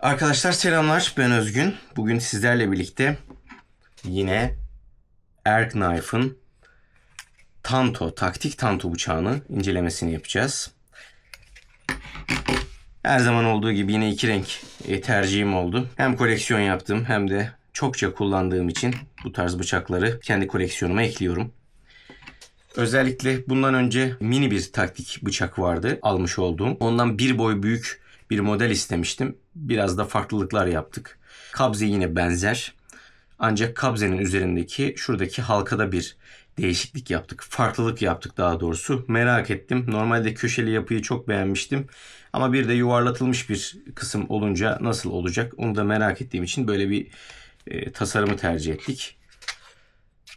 Arkadaşlar selamlar ben Özgün. Bugün sizlerle birlikte yine Erg Knife'ın Tanto, taktik Tanto bıçağını incelemesini yapacağız. Her zaman olduğu gibi yine iki renk e, tercihim oldu. Hem koleksiyon yaptım hem de çokça kullandığım için bu tarz bıçakları kendi koleksiyonuma ekliyorum. Özellikle bundan önce mini bir taktik bıçak vardı almış olduğum. Ondan bir boy büyük bir model istemiştim. Biraz da farklılıklar yaptık. Kabze yine benzer. Ancak kabzenin üzerindeki şuradaki halkada bir değişiklik yaptık. Farklılık yaptık daha doğrusu. Merak ettim. Normalde köşeli yapıyı çok beğenmiştim. Ama bir de yuvarlatılmış bir kısım olunca nasıl olacak onu da merak ettiğim için böyle bir e, tasarımı tercih ettik.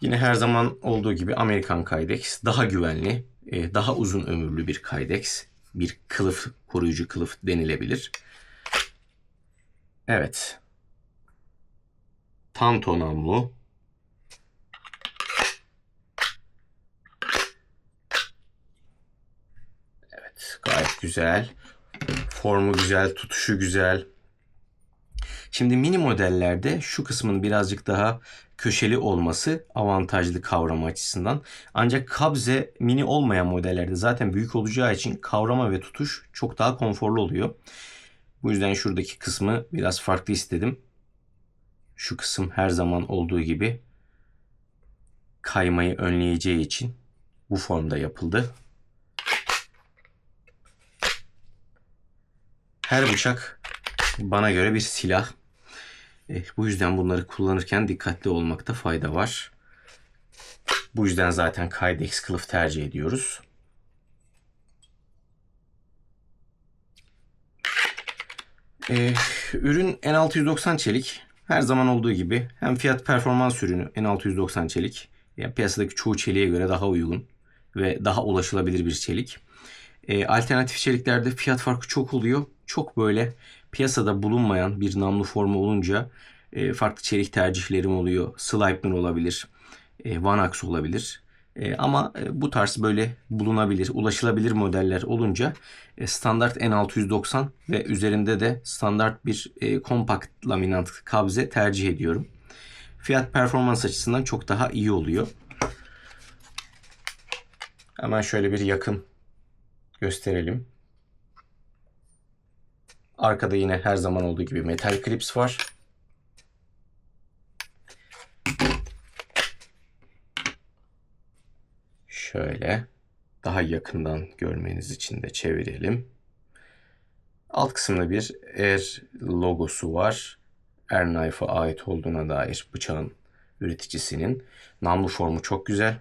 Yine her zaman olduğu gibi Amerikan Kydex daha güvenli, e, daha uzun ömürlü bir Kydex. Bir kılıf, koruyucu kılıf denilebilir. Evet. Tanto namlu. Evet, gayet güzel. Formu güzel, tutuşu güzel. Şimdi mini modellerde şu kısmın birazcık daha köşeli olması avantajlı kavrama açısından. Ancak kabze mini olmayan modellerde zaten büyük olacağı için kavrama ve tutuş çok daha konforlu oluyor. Bu yüzden şuradaki kısmı biraz farklı istedim. Şu kısım her zaman olduğu gibi kaymayı önleyeceği için bu formda yapıldı. Her bıçak bana göre bir silah. Eh, bu yüzden bunları kullanırken dikkatli olmakta fayda var. Bu yüzden zaten Kydex kılıf tercih ediyoruz. Eh, ürün N690 çelik. Her zaman olduğu gibi hem fiyat performans ürünü N690 çelik. Yani piyasadaki çoğu çeliğe göre daha uygun ve daha ulaşılabilir bir çelik. E, alternatif çeliklerde fiyat farkı çok oluyor. Çok böyle piyasada bulunmayan bir namlu formu olunca e, farklı çelik tercihlerim oluyor. Sleipner olabilir, e, Vanax olabilir. E, ama e, bu tarz böyle bulunabilir, ulaşılabilir modeller olunca e, standart N690 ve üzerinde de standart bir e, kompakt laminant kabze tercih ediyorum. Fiyat performans açısından çok daha iyi oluyor. Hemen şöyle bir yakın gösterelim. Arkada yine her zaman olduğu gibi metal clips var. Şöyle daha yakından görmeniz için de çevirelim. Alt kısımda bir Air logosu var. Air Knife'a ait olduğuna dair bıçağın üreticisinin. Namlu formu çok güzel.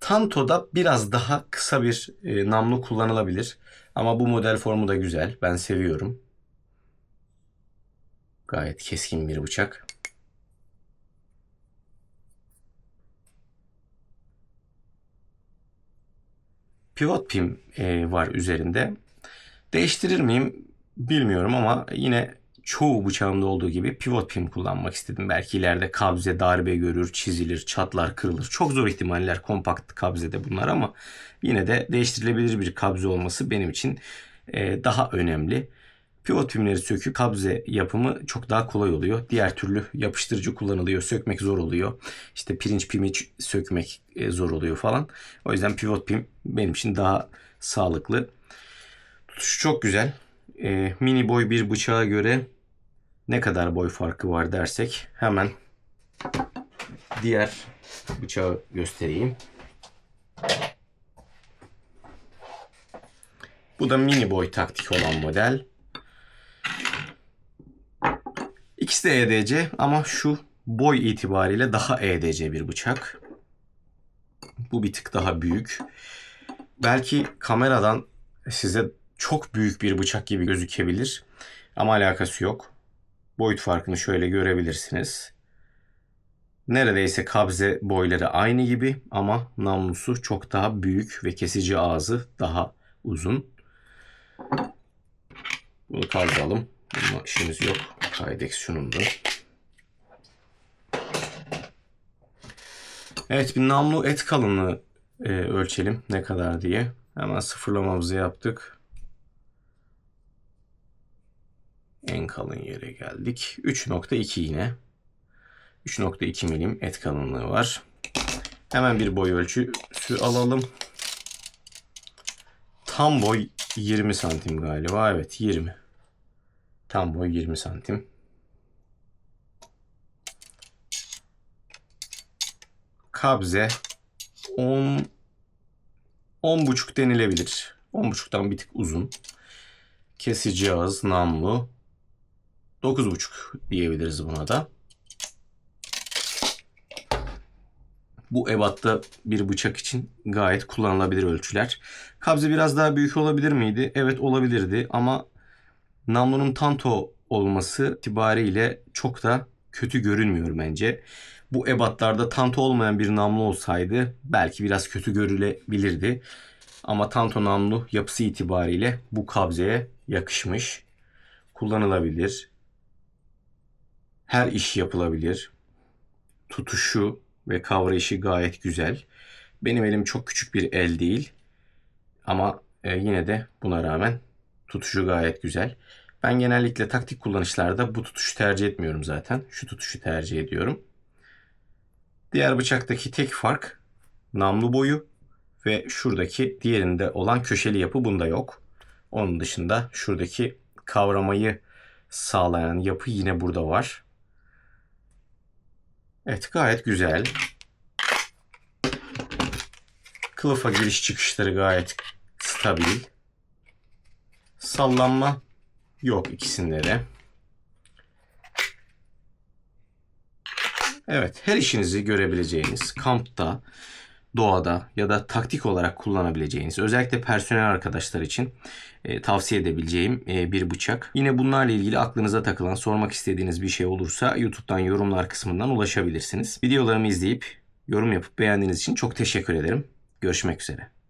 Tanto'da biraz daha kısa bir e, namlu kullanılabilir. Ama bu model formu da güzel. Ben seviyorum. Gayet keskin bir bıçak. Pivot pim e, var üzerinde. Değiştirir miyim bilmiyorum ama yine çoğu bıçağımda olduğu gibi pivot pin kullanmak istedim. Belki ileride kabze darbe görür, çizilir, çatlar, kırılır. Çok zor ihtimaller kompakt kabzede bunlar ama yine de değiştirilebilir bir kabze olması benim için e, daha önemli. Pivot pimleri söküp kabze yapımı çok daha kolay oluyor. Diğer türlü yapıştırıcı kullanılıyor. Sökmek zor oluyor. İşte pirinç pimi sökmek e, zor oluyor falan. O yüzden pivot pim benim için daha sağlıklı. Tutuşu çok güzel. E, mini boy bir bıçağa göre ne kadar boy farkı var dersek hemen diğer bıçağı göstereyim. Bu da mini boy taktik olan model. İkisi de EDC ama şu boy itibariyle daha EDC bir bıçak. Bu bir tık daha büyük. Belki kameradan size çok büyük bir bıçak gibi gözükebilir. Ama alakası yok. Boyut farkını şöyle görebilirsiniz. Neredeyse kabze boyları aynı gibi ama namlusu çok daha büyük ve kesici ağzı daha uzun. Bunu kaldıralım. Bununla işimiz yok. Kydex şunundu. Evet bir namlu et kalınlığı e, ölçelim ne kadar diye. Hemen sıfırlamamızı yaptık. En kalın yere geldik. 3.2 yine. 3.2 milim et kalınlığı var. Hemen bir boy ölçüsü alalım. Tam boy 20 santim galiba. Evet 20. Tam boy 20 santim. Kabze 10 10 buçuk denilebilir. 10 buçuktan bir tık uzun. Kesici ağız, namlu. 9,5 diyebiliriz buna da. Bu ebatta bir bıçak için gayet kullanılabilir ölçüler. Kabze biraz daha büyük olabilir miydi? Evet olabilirdi ama namlunun tanto olması itibariyle çok da kötü görünmüyor bence. Bu ebatlarda tanto olmayan bir namlu olsaydı belki biraz kötü görülebilirdi. Ama tanto namlu yapısı itibariyle bu kabzeye yakışmış. Kullanılabilir. Her iş yapılabilir. Tutuşu ve kavrayışı gayet güzel. Benim elim çok küçük bir el değil. Ama e, yine de buna rağmen tutuşu gayet güzel. Ben genellikle taktik kullanışlarda bu tutuşu tercih etmiyorum zaten. Şu tutuşu tercih ediyorum. Diğer bıçaktaki tek fark namlu boyu ve şuradaki diğerinde olan köşeli yapı bunda yok. Onun dışında şuradaki kavramayı sağlayan yapı yine burada var. Evet gayet güzel. Kılıfa giriş çıkışları gayet stabil. Sallanma yok ikisinde de. Evet, her işinizi görebileceğiniz kampta, doğada ya da taktik olarak kullanabileceğiniz, özellikle personel arkadaşlar için e, tavsiye edebileceğim e, bir bıçak. Yine bunlarla ilgili aklınıza takılan, sormak istediğiniz bir şey olursa YouTube'dan yorumlar kısmından ulaşabilirsiniz. Videolarımı izleyip yorum yapıp beğendiğiniz için çok teşekkür ederim. Görüşmek üzere.